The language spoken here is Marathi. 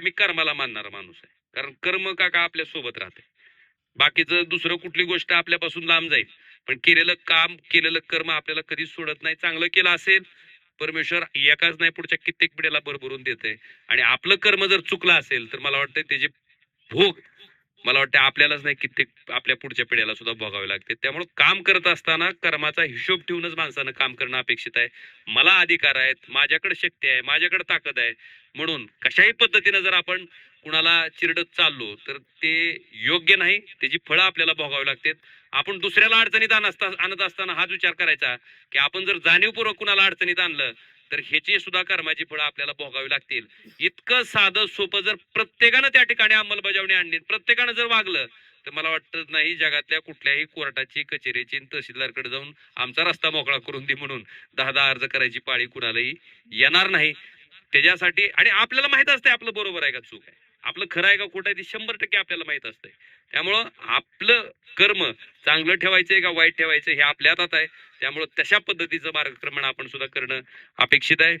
मी कर्माला मानणारा माणूस आहे. कारण कर्म का का आपल्यासोबत राहते? बाकीचं दुसरं कुठली गोष्ट आपल्यापासून लांब जाईल. पण केलेलं काम केलेलं कर्म आपल्याला कधीच सोडत नाही. चांगलं केलं असेल परमेश्वर एकाच नाही पुढच्या कित्येक पिढ्याला भरभरून देते आणि आपलं कर्म जर चुकलं असेल तर मला वाटतं त्याचे भोग मला वाटतं आपल्यालाच नाही कित्येक आपल्या पुढच्या पिढ्याला सुद्धा भोगावे लागते. त्यामुळे काम करत असताना कर्माचा हिशोब ठेवूनच माणसानं काम करणं अपेक्षित आहे. मला अधिकार आहेत माझ्याकडे शक्ती आहे माझ्याकडे ताकद आहे. म्हणून कशाही पद्धतीनं जर आपण कुणाला चिरडत चाललो तर ते योग्य नाही त्याची फळं आपल्याला भोगावी लागतात. आपण दुसऱ्याला अडचणीत आणत आणत असताना हाच विचार करायचा की आपण जर जाणीवपूर्वक कुणाला अडचणीत आणलं तर ह्याची सुद्धा कर्माची फळं आपल्याला भोगावी लागतील. इतकं साधं सोपं जर प्रत्येकानं त्या ठिकाणी अंमलबजावणी आणली प्रत्येकानं जर वागलं तर मला वाटत नाही जगातल्या कुठल्याही कोर्टाची कचेरीची तहसीलदारकडे जाऊन आमचा रस्ता मोकळा करून दे म्हणून दहा दहा अर्ज करायची पाळी कुणालाही येणार नाही. त्याच्यासाठी आणि आपल्याला माहीत असतंय आपलं बरोबर आहे का चूक आहे. आपलं खरं आहे का खोटं आहे ते शंभर टक्के आपल्याला माहीत असतंय. त्यामुळं आपलं कर्म चांगलं ठेवायचंय का वाईट ठेवायचं हे आपल्या हातात आहे. त्यामुळं तशा पद्धतीचं मार्गक्रमण आपण सुद्धा करणं अपेक्षित आहे.